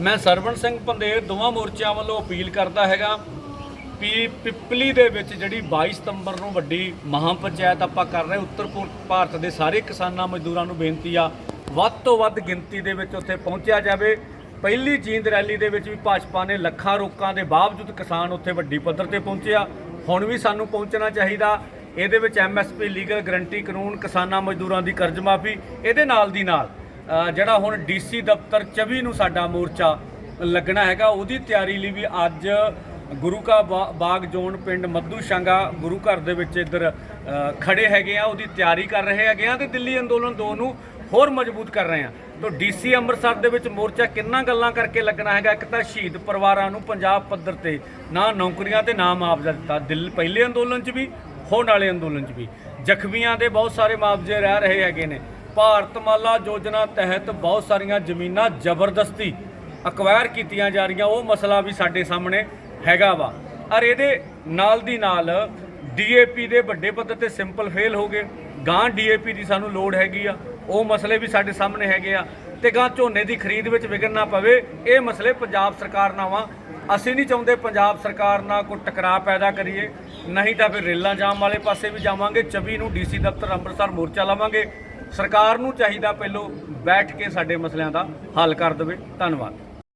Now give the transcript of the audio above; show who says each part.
Speaker 1: ਮੈਂ ਸਰਵਣ ਸਿੰਘ ਪੰਦੇਰ ਦੋਵਾਂ ਮੋਰਚਿਆਂ ਵੱਲੋਂ ਅਪੀਲ ਕਰਦਾ ਹੈਗਾ ਵੀ ਪਿੱਪਲੀ ਦੇ ਵਿੱਚ ਜਿਹੜੀ 22 ਸਤੰਬਰ ਨੂੰ ਵੱਡੀ ਮਹਾਂ ਪੰਚਾਇਤ ਆਪਾਂ ਕਰ ਰਹੇ ਉੱਤਰ ਪੂਰਬ ਭਾਰਤ ਦੇ ਸਾਰੇ ਕਿਸਾਨਾਂ ਮਜ਼ਦੂਰਾਂ ਨੂੰ ਬੇਨਤੀ ਆ, ਵੱਧ ਤੋਂ ਵੱਧ ਗਿਣਤੀ ਦੇ ਵਿੱਚ ਉੱਥੇ ਪਹੁੰਚਿਆ ਜਾਵੇ। ਪਹਿਲੀ ਜੀਂਦ ਰੈਲੀ ਦੇ ਵਿੱਚ ਵੀ ਭਾਜਪਾ ਨੇ ਲੱਖਾਂ ਰੋਕਾਂ ਦੇ ਬਾਵਜੂਦ ਕਿਸਾਨ ਉੱਥੇ ਵੱਡੀ ਪੱਧਰ ਤੇ ਪਹੁੰਚਿਆ। ਹੁਣ ਵੀ ਸਾਨੂੰ ਪਹੁੰਚਣਾ ਚਾਹੀਦਾ। ਇਹਦੇ ਵਿੱਚ ਐਮਐਸਪੀ ਲੀਗਲ ਗਰੰਟੀ ਕਾਨੂੰਨ ਕਿਸਾਨਾਂ ਮਜ਼ਦੂਰਾਂ ਦੀ ਕਰਜ਼ ਮਾਫੀ ਇਹਦੇ ਨਾਲ ਦੀ ਨਾਲ ਜਿਹੜਾ ਹੁਣ ਡੀਸੀ ਦਫ਼ਤਰ 24 ਨੂੰ ਸਾਡਾ ਮੋਰਚਾ ਲੱਗਣਾ ਹੈਗਾ ਉਹਦੀ ਤਿਆਰੀ ਲਈ ਵੀ ਅੱਜ ਗੁਰੂ ਕਾ ਬਾਗ ਜ਼ੋਨ ਪਿੰਡ ਮੱਧੂ ਸ਼ਾਂਗਾ ਗੁਰੂ ਘਰ ਦੇ ਵਿੱਚ ਇੱਧਰ ਅ, ਖੜੇ ਹੈਗੇ ਆ ਉਹਦੀ ਤਿਆਰੀ ਕਰ ਰਹੇ ਹੈਗੇ ਆ ਤੇ ਦਿੱਲੀ ਅੰਦੋਲਨ 2 ਨੂੰ ਹੋਰ ਮਜ਼ਬੂਤ ਕਰ ਰਹੇ ਆ। ਤਾਂ ਡੀਸੀ ਅੰਮ੍ਰਿਤਸਰ ਦੇ ਵਿੱਚ ਮੋਰਚਾ ਕਿੰਨਾ ਗੱਲਾਂ ਕਰਕੇ ਲੱਗਣਾ ਹੈਗਾ? ਇੱਕ ਤਾਂ ਸ਼ਹੀਦ ਪਰਿਵਾਰਾਂ ਨੂੰ ਪੰਜਾਬ ਪੱਧਰ ਤੇ ਨਾ ਨੌਕਰੀਆਂ ਤੇ ਨਾ ਮੁਆਵਜ਼ਾ ਦਿੱਤਾ। ਦਿਲ ਪਹਿਲੇ ਅੰਦੋਲਨ 'ਚ ਵੀ ਹੋਣ ਵਾਲੇ ਅੰਦੋਲਨ 'ਚ ਵੀ। ਜ਼ਖਮੀਆਂ ਦੇ ਬਹੁਤ ਸਾਰੇ ਮੁਆਵਜ਼ੇ ਰਹਿ ਰਹੇ ਹੈਗੇ ਨੇ। ਭਾਰਤਮਾਲਾ ਯੋਜਨਾ ਤਹਿਤ ਬਹੁਤ ਸਾਰੀਆਂ ਜ਼ਮੀਨਾਂ ਜ਼ਬਰਦਸਤੀ ਅਕਵਾਇਰ ਕੀਤੀਆਂ ਜਾ ਰਹੀਆਂ। ਉਹ ਮਸਲਾ ਵੀ ਸਾਡੇ ਸਾਹਮਣੇ ਹੈਗਾ ਵਾ। ਔਰ ਇਹਦੇ ਨਾਲ ਦੀ ਨਾਲ ਡੀਏਪੀ ਦੇ ਵੱਡੇ ਪੱਧਰ ਤੇ ਸਿੰਪਲ ਫੇਲ ਹੋ ਗਏ। ਗਾਂ ਡੀਏਪੀ ਦੀ ਸਾਨੂੰ ਲੋੜ ਹੈਗੀ ਆ। ਉਹ ਮਸਲੇ ਵੀ ਸਾਡੇ ਸਾਹਮਣੇ ਹੈਗੇ ਆ। ਤੇ ਗਾਂ ਝੋਨੇ ਦੀ ਖਰੀਦ ਵਿੱਚ ਵਿਘਨ ਨਾ ਪਵੇ। ਇਹ ਮਸਲੇ ਪੰਜਾਬ ਸਰਕਾਰ ਨਾਲ ਵਾ। ਅਸੀਂ ਨਹੀਂ ਚਾਹੁੰਦੇ ਪੰਜਾਬ ਸਰਕਾਰ ਨਾਲ ਕੋਈ ਟਕਰਾਅ ਪੈਦਾ ਕਰੀਏ। ਨਹੀਂ ਤਾਂ ਫਿਰ ਰੇਲਾਂ ਜਾਮ ਵਾਲੇ ਪਾਸੇ ਵੀ ਜਾਵਾਂਗੇ। 24 ਨੂੰ ਡੀਸੀ ਦਫ਼ਤਰ ਅੰਮ੍ਰਿਤਸਰ ਮੋਰਚਾ ਲਾਵਾਂਗੇ। ਸਰਕਾਰ ਨੂੰ ਚਾਹੀਦਾ ਪਹਿਲੋਂ ਬੈਠ ਕੇ ਸਾਡੇ ਮਸਲਿਆਂ ਦਾ ਹੱਲ ਕਰ ਦੇਵੇ। ਧੰਨਵਾਦ।